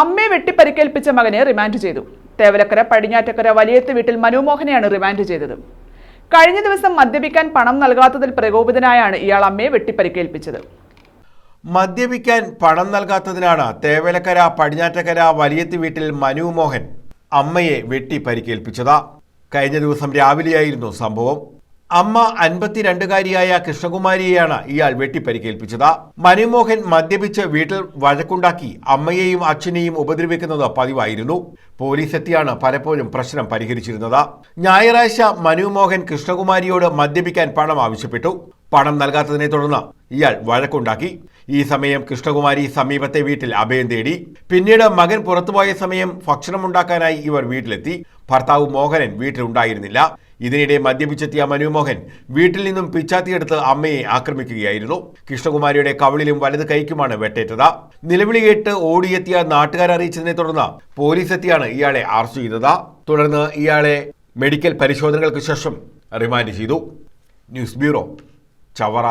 അമ്മയെ വെട്ടിപ്പരിക്കേൽപ്പിച്ച മകനെ റിമാൻഡ് ചെയ്തു. തേവലക്കര പടിഞ്ഞാറ്റക്കര വലിയത്ത് വീട്ടിൽ മനുമോഹനെയാണ് റിമാൻഡ് ചെയ്തത്. കഴിഞ്ഞ ദിവസം മദ്യപിക്കാൻ പണം നൽകാത്തതിൽ പ്രകോപിതനായാണ് ഇയാൾ അമ്മയെ വെട്ടിപ്പരിക്കേൽപ്പിച്ചത്. മദ്യപിക്കാൻ പണം നൽകാത്തതിനാണ് തേവലക്കര പടിഞ്ഞാറ്റക്കര വലിയത്ത് വീട്ടിൽ മനുമോഹൻ അമ്മയെ വെട്ടി പരിക്കേൽപ്പിച്ചത് കഴിഞ്ഞ ദിവസം രാവിലെയായിരുന്നു സംഭവം. അമ്മ അൻപത്തിരണ്ടുകാരിയായ കൃഷ്ണകുമാരിയെയാണ് ഇയാൾ വെട്ടിപ്പരിക്കേൽപ്പിച്ചത്. മനുമോഹൻ മദ്യപിച്ച് വീട്ടിൽ വഴക്കുണ്ടാക്കി അമ്മയെയും അച്ഛനെയും ഉപദ്രവിക്കുന്നത് പതിവായിരുന്നു. പോലീസ് എത്തിയാണ് പലപ്പോഴും പ്രശ്നം പരിഹരിച്ചിരുന്നത്. ഞായറാഴ്ച മനുമോഹൻ കൃഷ്ണകുമാരിയോട് മദ്യപിക്കാൻ പണം ആവശ്യപ്പെട്ടു. പണം നൽകാത്തതിനെ തുടർന്ന് ഇയാൾ വഴക്കുണ്ടാക്കി. ഈ സമയം കൃഷ്ണകുമാരി സമീപത്തെ വീട്ടിൽ അഭയം തേടി. പിന്നീട് മകൻ പുറത്തുപോയ സമയം ഭക്ഷണമുണ്ടാക്കാനായി ഇവർ വീട്ടിലെത്തി. ഭർത്താവ് മോഹനൻ വീട്ടിലുണ്ടായിരുന്നില്ല. ഇതിനിടെ മദ്യപിച്ചെത്തിയ മനുമോഹൻ വീട്ടിൽ നിന്നും പിച്ചാത്തിയെടുത്ത് അമ്മയെ ആക്രമിക്കുകയായിരുന്നു. കൃഷ്ണകുമാരിയുടെ കവളിലും വലത് കൈക്കുമാണ് വെട്ടേറ്റത്. നിലവിളി കേട്ട് ഓടിയെത്തിയ നാട്ടുകാർ അറിയിച്ചതിനെ തുടർന്ന് പോലീസ് എത്തിയാണ് ഇയാളെ അറസ്റ്റ് ചെയ്തത്. തുടർന്ന് ഇയാളെ മെഡിക്കൽ പരിശോധനകൾക്ക് ശേഷം റിമാൻഡ് ചെയ്തു. News bureau Chavara.